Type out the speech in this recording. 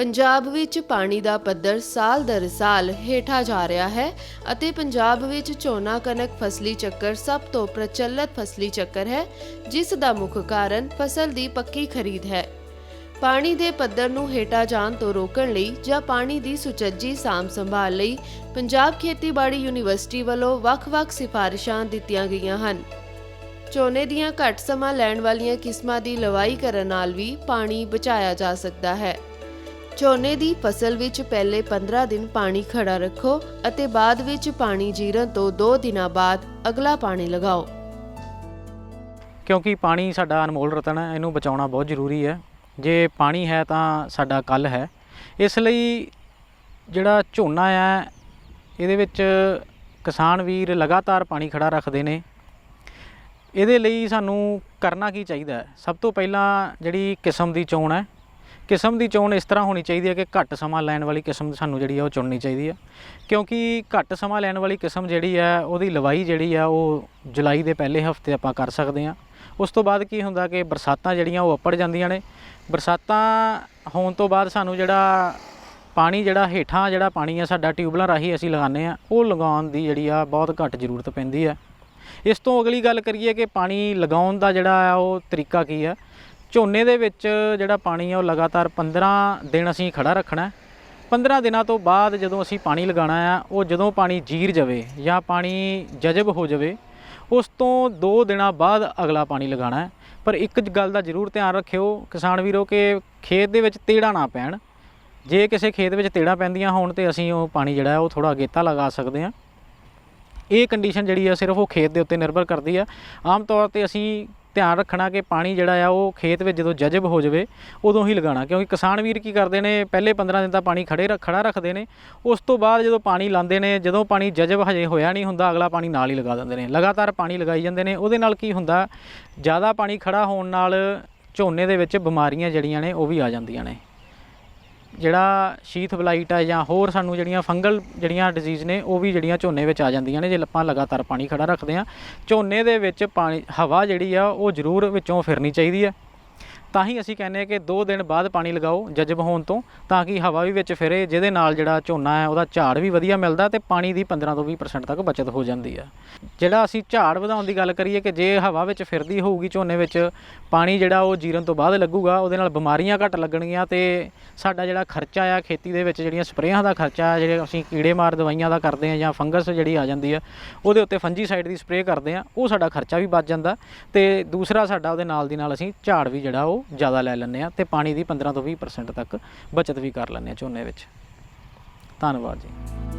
ਪੰਜਾਬ ਵਿੱਚ ਪਾਣੀ ਦਾ ਪੱਧਰ ਸਾਲ ਦਰ ਸਾਲ ਹੇਠਾਂ ਜਾ ਰਿਹਾ ਹੈ ਅਤੇ ਪੰਜਾਬ ਵਿੱਚ ਝੋਨਾ ਕਣਕ ਫਸਲੀ ਚੱਕਰ ਸਭ ਤੋਂ ਪ੍ਰਚਲਿਤ ਫਸਲੀ ਚੱਕਰ ਹੈ, ਜਿਸ ਦਾ ਮੁੱਖ ਕਾਰਨ ਫਸਲ ਦੀ ਪੱਕੀ ਖਰੀਦ ਹੈ। ਪਾਣੀ ਦੇ ਪੱਧਰ ਨੂੰ ਹੇਠਾਂ ਜਾਣ ਤੋਂ ਰੋਕਣ ਲਈ ਜਾਂ ਪਾਣੀ ਦੀ ਸੁਚੱਜੀ ਸਾਂਭ ਸੰਭਾਲ ਲਈ ਪੰਜਾਬ ਖੇਤੀਬਾੜੀ ਯੂਨੀਵਰਸਿਟੀ ਵੱਲੋਂ ਵੱਖ-ਵੱਖ ਸਿਫਾਰਿਸ਼ਾਂ ਦਿੱਤੀਆਂ ਗਈਆਂ ਹਨ। ਝੋਨੇ ਦੀਆਂ ਘੱਟ ਸਮਾਂ ਲੈਣ ਵਾਲੀਆਂ ਕਿਸਮਾਂ ਦੀ ਲਵਾਈ ਕਰਨ ਨਾਲ ਵੀ ਪਾਣੀ ਬਚਾਇਆ ਜਾ ਸਕਦਾ ਹੈ। ਝੋਨੇ ਦੀ ਫਸਲ ਵਿੱਚ ਪਹਿਲੇ 15 ਦਿਨ ਪਾਣੀ ਖੜਾ ਰੱਖੋ ਅਤੇ ਬਾਅਦ ਵਿੱਚ ਪਾਣੀ ਜੀਰਨ ਤੋਂ 2 ਦਿਨਾਂ ਬਾਅਦ ਅਗਲਾ ਪਾਣੀ ਲਗਾਓ। ਕਿਉਂਕਿ ਪਾਣੀ ਸਾਡਾ ਅਨਮੋਲ ਰਤਨ ਹੈ, ਇਹਨੂੰ ਬਚਾਉਣਾ ਬਹੁਤ ਜ਼ਰੂਰੀ ਹੈ। ਜੇ ਪਾਣੀ ਹੈ ਤਾਂ ਸਾਡਾ ਕੱਲ ਹੈ। ਇਸ ਲਈ ਜਿਹੜਾ ਝੋਨਾ ਹੈ, ਇਹਦੇ ਵਿੱਚ ਕਿਸਾਨ ਵੀਰ ਲਗਾਤਾਰ ਪਾਣੀ ਖੜਾ ਰੱਖਦੇ ਨੇ। ਇਹਦੇ ਲਈ ਸਾਨੂੰ ਕਰਨਾ ਕੀ ਚਾਹੀਦਾ ਸਭ ਤੋਂ ਪਹਿਲਾਂ ਜਿਹੜੀ ਕਿਸਮ ਦੀ ਚੋਣ ਹੈ ਕਿਸਮ ਦੀ ਚੋਣ ਇਸ ਤਰ੍ਹਾਂ ਹੋਣੀ ਚਾਹੀਦੀ ਹੈ ਕਿ ਘੱਟ ਸਮਾਂ ਲੈਣ ਵਾਲੀ ਕਿਸਮ ਸਾਨੂੰ ਜਿਹੜੀ ਹੈ ਉਹ ਚੁਣਨੀ ਚਾਹੀਦੀ ਹੈ। ਕਿਉਂਕਿ ਘੱਟ ਸਮਾਂ ਲੈਣ ਵਾਲੀ ਕਿਸਮ ਜਿਹੜੀ ਹੈ, ਉਹਦੀ ਲਵਾਈ ਜਿਹੜੀ ਆ ਉਹ ਜੁਲਾਈ ਦੇ ਪਹਿਲੇ ਹਫ਼ਤੇ ਆਪਾਂ ਕਰ ਸਕਦੇ ਹਾਂ। ਉਸ ਤੋਂ ਬਾਅਦ ਕੀ ਹੁੰਦਾ ਕਿ ਬਰਸਾਤਾਂ ਜਿਹੜੀਆਂ ਉਹ ਅੱਪੜ ਜਾਂਦੀਆਂ ਨੇ। ਬਰਸਾਤਾਂ ਹੋਣ ਤੋਂ ਬਾਅਦ ਸਾਨੂੰ ਜਿਹੜਾ ਪਾਣੀ ਜਿਹੜਾ ਹੇਠਾਂ ਜਿਹੜਾ ਪਾਣੀ ਆ ਸਾਡਾ ਟਿਊਬਲਾਂ ਰਾਹੀਂ ਅਸੀਂ ਲਗਾਉਂਦੇ ਆ ਉਹ ਲਗਾਉਣ ਦੀ ਜਿਹੜੀ ਆ ਬਹੁਤ ਘੱਟ ਜ਼ਰੂਰਤ ਪੈਂਦੀ ਹੈ। ਇਸ ਤੋਂ ਅਗਲੀ ਗੱਲ ਕਰੀਏ ਕਿ ਪਾਣੀ ਲਗਾਉਣ ਦਾ ਜਿਹੜਾ ਆ, ਉਹ ਤਰੀਕਾ ਕੀ ਆ ਝੋਨੇ ਦੇ ਵਿੱਚ ਜਿਹੜਾ ਪਾਣੀ ਆ ਉਹ ਲਗਾਤਾਰ 15 ਦਿਨ ਅਸੀਂ ਖੜਾ ਰੱਖਣਾ ਹੈ। 15 ਦਿਨਾਂ ਤੋਂ ਬਾਅਦ ਜਦੋਂ ਅਸੀਂ ਪਾਣੀ ਲਗਾਉਣਾ ਆ ਉਹ ਜਦੋਂ ਪਾਣੀ ਜੀਰ ਜਾਵੇ ਜਾਂ ਪਾਣੀ ਜਜ਼ਬ ਹੋ ਜਾਵੇ, ਉਸ ਤੋਂ 2 ਦਿਨਾਂ ਬਾਅਦ ਅਗਲਾ ਪਾਣੀ ਲਗਾਉਣਾ ਹੈ। ਪਰ ਇੱਕ ਗੱਲ ਦਾ ਜ਼ਰੂਰ ਧਿਆਨ ਰੱਖਿਓ, ਕਿਸਾਨ ਵੀਰੋ, ਕਿ ਖੇਤ ਦੇ ਵਿੱਚ ਤੇੜਾ ਨਾ ਪੈਣ। ਜੇ ਕਿਸੇ ਖੇਤ ਵਿੱਚ ਤੇੜਾ ਪੈਂਦੀਆਂ ਹੋਣ ਤੇ ਅਸੀਂ ਉਹ ਪਾਣੀ ਜਿਹੜਾ ਉਹ ਥੋੜਾ ਅਗੇਤਾ ਲਗਾ ਸਕਦੇ ਹਾਂ। ਇਹ ਕੰਡੀਸ਼ਨ ਜਿਹੜੀ ਆ ਸਿਰਫ ਉਹ ਖੇਤ ਦੇ ਉੱਤੇ ਨਿਰਭਰ ਕਰਦੀ ਆ ਆਮ ਤੌਰ ਤੇ ਅਸੀਂ ਧਿਆਨ ਰੱਖਣਾ ਕਿ ਪਾਣੀ ਜਿਹੜਾ ਆ ਉਹ ਖੇਤ ਵਿੱਚ ਜਦੋਂ ਜਜ਼ਬ ਹੋ ਜਾਵੇ, ਉਦੋਂ ਹੀ ਲਗਾਉਣਾ। ਕਿਉਂਕਿ ਕਿਸਾਨ ਵੀਰ ਕੀ ਕਰਦੇ ਨੇ, ਪਹਿਲੇ 15 ਦਿਨ ਤਾਂ ਪਾਣੀ ਖੜੇ ਰੱਖ- ਖੜਾ ਰੱਖਦੇ ਨੇ। ਉਸ ਤੋਂ ਬਾਅਦ ਜਦੋਂ ਪਾਣੀ ਲਾਉਂਦੇ ਨੇ, ਜਦੋਂ ਪਾਣੀ ਜਜ਼ਬ ਹਜੇ ਹੋਇਆ ਨਹੀਂ ਹੁੰਦਾ, ਅਗਲਾ ਪਾਣੀ ਨਾਲ ਹੀ ਲਗਾ ਦਿੰਦੇ ਨੇ। ਲਗਾਤਾਰ ਪਾਣੀ ਲਗਾਈ ਜਾਂਦੇ ਨੇ। ਉਹਦੇ ਨਾਲ ਕੀ ਹੁੰਦਾ, ਜ਼ਿਆਦਾ ਪਾਣੀ ਖੜਾ ਹੋਣ ਨਾਲ ਝੋਨੇ ਦੇ ਵਿੱਚ ਬਿਮਾਰੀਆਂ ਜਿਹੜੀਆਂ ਨੇ, ਉਹ ਵੀ ਆ ਜਾਂਦੀਆਂ ਨੇ। ਜਿਹੜਾ ਸ਼ੀਥ ਬਲਾਈਟ ਹੈ ਜਾਂ ਹੋਰ ਸਾਨੂੰ ਜਿਹੜੀਆਂ ਫੰਗਲ ਜਿਹੜੀਆਂ ਡਿਜ਼ੀਜ਼ ਨੇ, ਉਹ ਵੀ ਜਿਹੜੀਆਂ ਝੋਨੇ ਵਿੱਚ ਆ ਜਾਂਦੀਆਂ ਨੇ, ਜੇ ਆਪਾਂ ਲਗਾਤਾਰ ਪਾਣੀ ਖੜਾ ਰੱਖਦੇ ਆ ਝੋਨੇ ਦੇ ਵਿੱਚ ਪਾਣੀ, ਹਵਾ ਜਿਹੜੀ ਆ, ਉਹ ਜ਼ਰੂਰ ਵਿੱਚੋਂ ਫਿਰਨੀ ਚਾਹੀਦੀ ਹੈ। ਤਾਂ ਹੀ ਅਸੀਂ ਕਹਿੰਦੇ ਆ ਕਿ 2 ਦਿਨ ਬਾਅਦ ਪਾਣੀ ਲਗਾਓ ਜਜ਼ਬ ਹੋਣ ਤੋਂ, ਤਾਂ ਕਿ ਹਵਾ ਵੀ ਵਿੱਚ ਫਿਰੇ, ਜਿਹਦੇ ਨਾਲ ਜਿਹੜਾ ਝੋਨਾ ਹੈ, ਉਹਦਾ ਝਾੜ ਵੀ ਵਧੀਆ ਮਿਲਦਾ ਤੇ ਪਾਣੀ ਦੀ 15 ਤੋਂ 20% ਤੱਕ ਬਚਤ ਹੋ ਜਾਂਦੀ ਹੈ। ਜਿਹੜਾ ਅਸੀਂ ਝਾੜ ਵਧਾਉਣ ਦੀ ਗੱਲ ਕਰੀਏ ਕਿ ਜੇ ਹਵਾ ਵਿੱਚ ਫਿਰਦੀ ਹੋਊਗੀ ਝੋਨੇ ਵਿੱਚ, ਪਾਣੀ ਜਿਹੜਾ ਉਹ ਜੀਰਨ ਤੋਂ ਬਾਅਦ ਲੱਗੂਗਾ, ਉਹਦੇ ਨਾਲ ਬਿਮਾਰੀਆਂ ਘੱਟ ਲੱਗਣਗੀਆਂ ਤੇ ਸਾਡਾ ਜਿਹੜਾ ਖਰਚਾ ਆ, ਖੇਤੀ ਦੇ ਵਿੱਚ ਜਿਹੜੀਆਂ ਸਪਰੇਆਂ ਦਾ ਖਰਚਾ ਆ, ਜਿਹੜੇ ਅਸੀਂ ਕੀੜੇ ਮਾਰ ਦਵਾਈਆਂ ਦਾ ਕਰਦੇ ਆ ਜਾਂ ਫੰਗਸ ਜਿਹੜੀ ਆ ਜਾਂਦੀ ਆ, ਉਹਦੇ ਉੱਤੇ ਫੰਜੀਸਾਈਡ ਦੀ ਸਪਰੇਅ ਕਰਦੇ ਆ ਉਹ ਸਾਡਾ ਖਰਚਾ ਵੀ ਬਚ ਜਾਂਦਾ ਤੇ ਦੂਸਰਾ ਸਾਡਾ ਉਹਦੇ ਨਾਲ ਦੀ ਨਾਲ ਅਸੀਂ ਝਾੜ ਵੀ ਜਿਹੜਾ ਉਹ ਜ਼ਿਆਦਾ ਲੈ ਲੈਂਦੇ ਆ ਤੇ ਪਾਣੀ ਦੀ 15 ਤੋਂ 20% ਤੱਕ ਬਚਤ ਵੀ ਕਰ ਲੈਂਦੇ ਆ ਝੋਨੇ ਵਿੱਚ। ਧੰਨਵਾਦ ਜੀ।